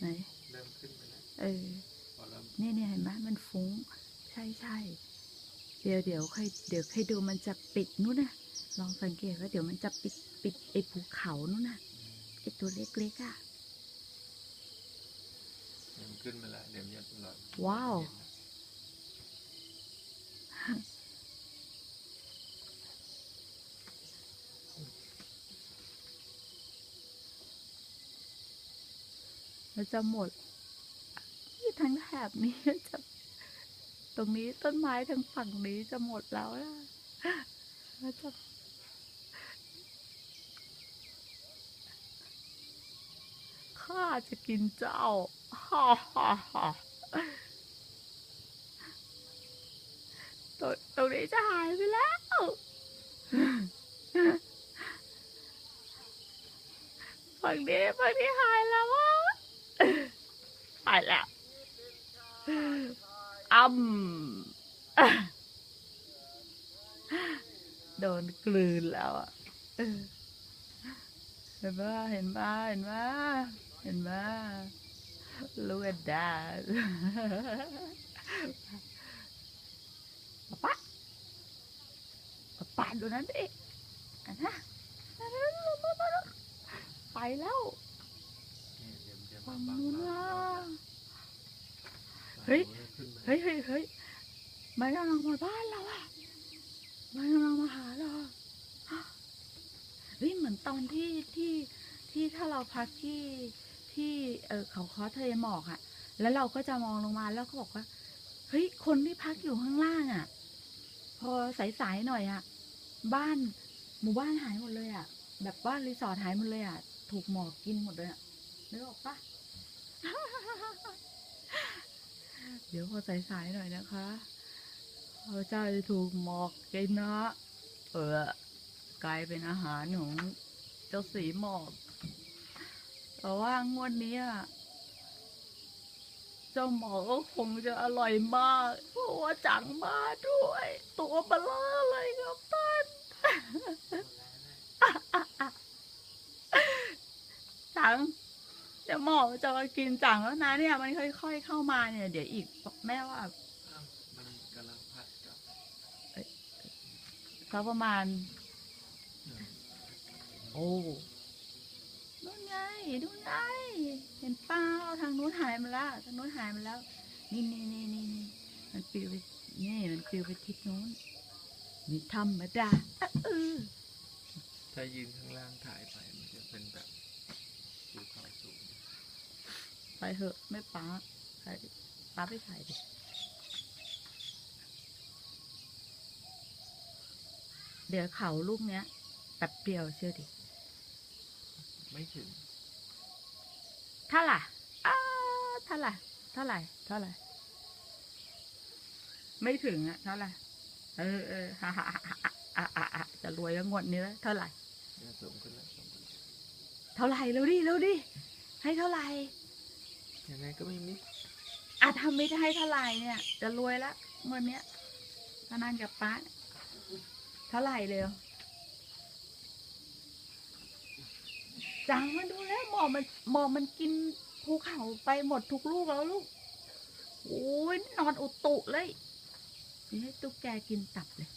ไหนเริ่มขึ้นไปแล้วเออพอเริ่มเนี่ยเนี่ยเห็นไหมมันฟุ้ง ใช่ใช่เดี๋ยวเดี๋ยวค่อยเดี๋ยวค่อยดูมันจะปิดนู่นนะลองสังเกตว่าเดี๋ยวมันจะปิดปิดไอ้ภูเขานู่นนะไอ้ตัวเล็กๆอะเริ่มขึ้นมาแล้วเดี๋ยวมันจะหลอดว้าว จะหมดที่ทั้งแถบนี้จะ ตรงนี้ต้นไม้ทางฝั่งนี้จะหมดแล้วนะมันจะข้าจะกินเจ้าฮ่าฮ่าฮ่าตรงตรงนี้จะหายไปแล้วฝั่งนี้ฝั่งนี้หายแล้ววะ แล้วอ้ำโดนกลืนแล้วอะเห็นปะเห็นปะเห็นปะเห็นปะ look at that ป๊าป๊าป๊าดูนั้นดิอันนะอันนั้นไปแล้วนี่เดี๋ยวมันจะฝั่มางบังนู้นเราล่ะเฮ้ย เฮ้ยเฮ้ยเฮ้ยมันกำลังมาบ้านเราอะมันกำลังมาหาเราอะเฮ้ยเหมือนตอนที่ที่ที่ถ้าเราพักที่ที่เออเขาคอทะเลหมอกอะแล้วเราก็จะมองลงมาแล้วก็บอกว่า เฮ้ย คนที่พักอยู่ข้างล่างอะพอสายๆหน่อยอะบ้านหมู่บ้านหายหมดเลยอะแบบบ้านรีสอร์ทหายหมดเลยอะถูกหมอกกินหมดเลยอะนึกออกปะ เดี๋ยวพอสายๆหน่อยนะคะพระเจ้าจะถูกหมอกกินนะเออกลายเป็นอาหารของเจ้าสีหมอกแต่ว่างวดนี้เจ้าหมอกก็คงจะอร่อยมากเพราะว่าจังมาด้วย ตัวเบลอเลยครับท่านจัง ดี๋ยวหมอจะมากินจังแล้วนะเนี่ยมันค่อย ๆ เข้ามาเนี่ย เดี๋ยวอีกแม่ว่าอ้าวมันกำลังพัดกับสักประมาณ โอ้นู่นไงนู่นไงเห็นเป้าทางนู้นหายมาแล้วทางนู้นหายมาแล้ว นี่นี่นี่นี่มันปลิวไปนี่มันปลิวไปทิศนู้นมีธรรมดาเออถ้ายืนข้างล่างถ่ายไปมันจะเป็นแบบภูเขาสูง ไปเถอะไม่ป้าใส่ป้าไปถ่ายดิเดี๋ยวเขาลูกเนี้ยแป๊บเดียวเชื่อดิ ไม่ถึง เท่าไหร่อ้าเท่าไหร่เท่าไหร่เท่าไหร่ไม่ถึงอะเท่าไหร่เออเออฮ่าฮ่าฮ่าฮ่าอะอะอะจะรวยแล้วงวดนี้แล้วเท่าไหร่เนี่ยสูงขึ้นแล้วสูงขึ้นแล้วเท่าไหร่เร็วดิเร็วดิให้เท่าไหร่ ยังไงก็ไม่มิดอะทำไม่ได้เท่าไหร่เนี่ย จะรวยล้วงวดเนี้ยพนันกับป้าเนี่ยเท่าไหร่เร็วจังมาดูแล้วหมอมันหมอมันกินภูเขาไปหมดทุกลูกแล้วลูกโอ้ยนอนอุตุเลยนี่ให้ตุ๊กแกกินตับเลย